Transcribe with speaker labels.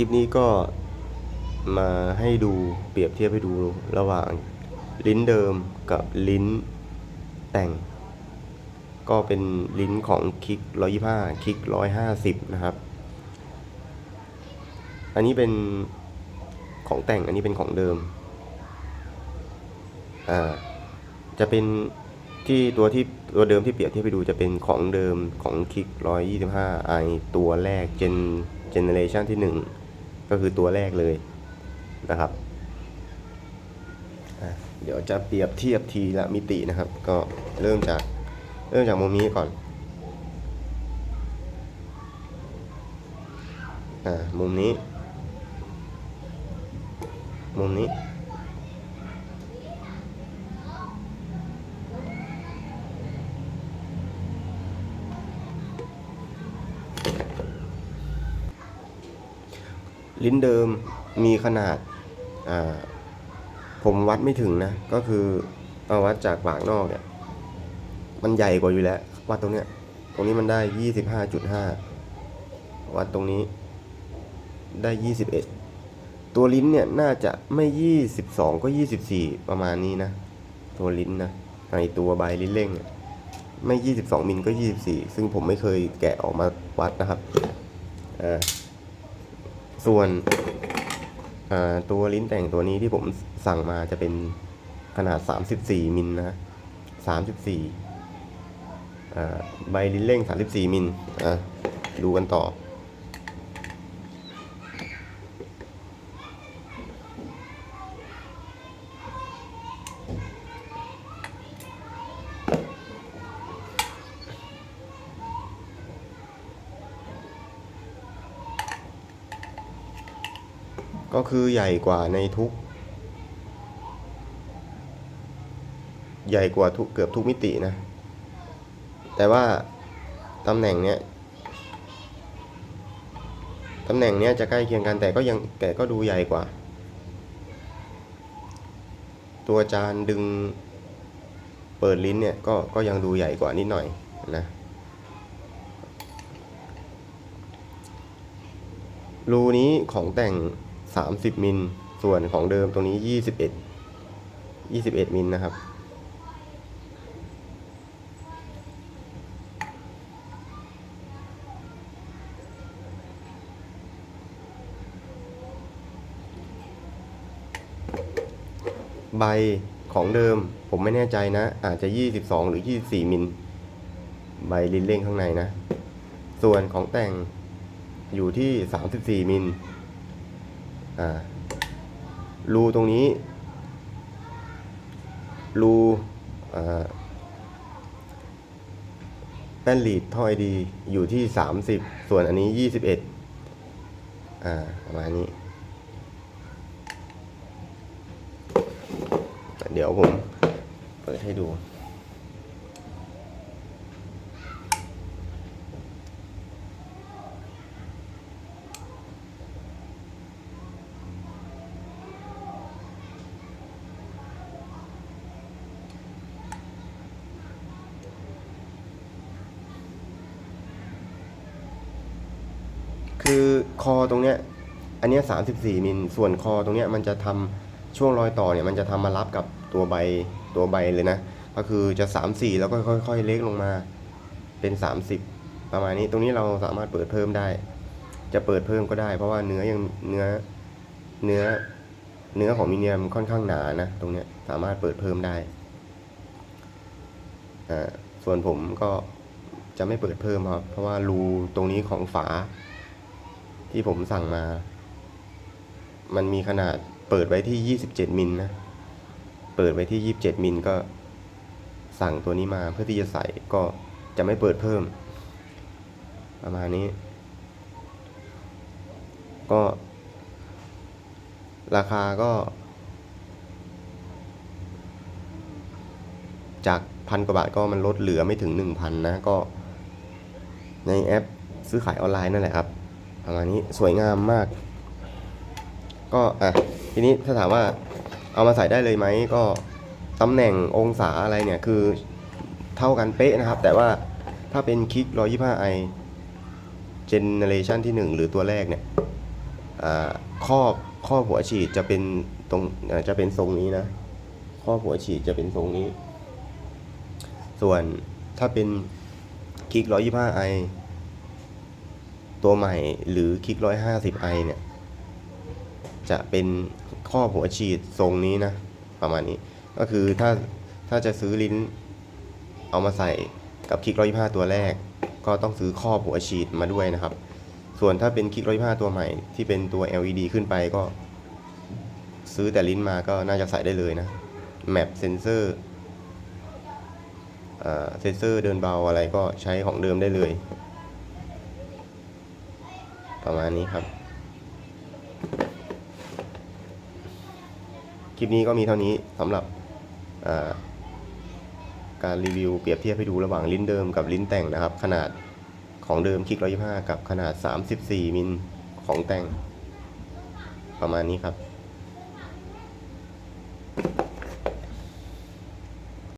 Speaker 1: คลิปนี้ก็มาให้ดูเปรียบเทียบให้ดูระหว่างลิ้นเดิมกับลิ้นแต่ง ก็เป็นลิ้นของคลิก 125 คลิก 150 นะครับ อันนี้เป็นของแต่งอันนี้เป็นของเดิม อ่า จะเป็นที่ตัวที่ตัวเดิมที่เปรียบเทียบไปดูจะเป็นของเดิมของคลิก 125 i ตัวแรก gen generation ที่ 1 ก็คือตัวแรกเลยนะครับ เดี๋ยวจะเปรียบเทียบทีละมิตินะครับ ก็เริ่มจากเริ่มจากมุมนี้ก่อนอ่ามุมนี้ มุมนี้ ลิ้นเดิมมีขนาดาผมวัดไม่ถึงนะ ก็คือเอาวัดจากปากนอกเนี่ย มันใหญ่กว่าอยู่แล้ว วัดตรงเนี้ย ตรงนี้มันได้ยี่สิบห้าจุดห้าวัดตรงนี้ได้ยี่สิบเอ็ดตัวลิ้นเนี่ยน่าจะไม่ยี่สิบสองก็ยี่สิบสี่ประมาณนี้นะ ตัวลิ้นนะไอตัวใบลิ้นเร่งเนี่ยไม่ยี่สิบสองมิลก็ยี่สิบสี่ซึ่งผมไม่เคยแกะออกมาวัดนะครับอ่า ส่วนตัวลิ้นแต่งตัวนี้ที่ผมสั่งมาจะเป็นขนาด 34 มิลนะ 34ใบลิ้นเร่ง 34 มิลดูกันต่อ ก็คือใหญ่กว่าในทุก ใหญ่กว่าทุกเกือบทุกมิตินะ แต่ว่าตำแหน่งเนี้ยตำแหน่งเนี้ยจะใกล้เคียงกันแต่ก็ยังแต่ก็ดูใหญ่กว่า ตัวจานดึงเปิดลิ้นเนี่ยก็ก็ยังดูใหญ่กว่านิดหน่อยนะรูนี้ของแต่ง 30 มิล ส่วนของเดิมตรงนี้ 21 21 มิลนะครับ ใบของเดิมผมไม่แน่ใจนะ อาจจะ 22 หรือ 24 มิล ใบลิ้นเร่งข้างในนะ ส่วนของแต่งอยู่ที่ 34 มิลอ่า รูตรงนี้ รูแป้นลีดท่อไอดีอยู่ที่ 30 ส่วนอันนี้ 21 อ่าประมาณนี้ เดี๋ยวผมเปิดให้ดู คือคอตรงเนี้ยอันเนี้ย34มิลส่วนคอตรงเนี้ยมันจะทำช่วงรอยต่อเนี่ยมันจะทำมารับกับตัวใบตัวใบเลยนะ ก็คือจะ34แล้วก็ค่อยๆเล็กลงมาเป็น30ประมาณนี้ตรงนี้เราสามารถเปิดเพิ่มได้ จะเปิดเพิ่มก็ได้ เพราะว่าเนื้อยังเนื้อเนื้อเนื้อของมิเนียมค่อนข้างหนานะตรงเนี้ยสามารถเปิดเพิ่มได้อ่าส่วนผมก็จะไม่เปิดเพิ่มครับ เพราะว่ารูตรงนี้ของฝา ที่ผมสั่งมา มันมีขนาดเปิดไว้ที่ 27 มิลนะ เปิดไว้ที่ 27 มิลก็สั่งตัวนี้มาเพื่อที่จะใส่ก็จะไม่เปิดเพิ่ม ประมาณนี้ ก็ ราคาก็ จากพันกว่าบาทก็มันลดเหลือไม่ถึง 1,000 นะ ก็ในแอปซื้อขายออนไลน์นั่นแหละครับ ประมาณนี้สวยงามมาก ก็อะทีนี้ถ้าถามว่าเอามาใส่ได้เลยไหมก็ตำแหน่งองศาอะไรเนี่ยคือเท่ากันเป๊ะนะครับ แต่ว่าถ้าเป็นคลิก 125i Generation ที่ 1 หรือตัวแรกเนี่ยอ่าครอบครอบหัวฉีดจะเป็นตรงจะเป็นทรงนี้นะครอบหัวฉีดจะเป็นทรงนี้ ส่วนถ้าเป็นคลิก 125i ตัวใหม่หรือคลิก 150i เนี่ย จะเป็นครอหัวฉีดทรงนี้นะ ประมาณนี้ ก็คือถ้าถ้าจะซื้อลิ้นเอามาใส่กับคลิก 125 ตัวแรก ก็ต้องซื้อครอหัวฉีดมาด้วยนะครับ ส่วนถ้าเป็นคลิก 125 ตัวใหม่ที่เป็นตัว LED ขึ้นไปก็ ซื้อแต่ลิ้นมาก็น่าจะใส่ได้เลยนะ แมปเซนเซอร์เซนเซอร์เดินเบาอะไรก็ใช้ของเดิมได้เลย ประมาณนี้ครับ คลิปนี้ก็มีเท่านี้สำหรับการรีวิวเปรียบเทียบให้ดูระหว่างลิ้นเดิมกับลิ้นแต่งนะครับ ขนาดของเดิมคลิก125 กับขนาด 34 มิลของแต่ง ประมาณนี้ครับ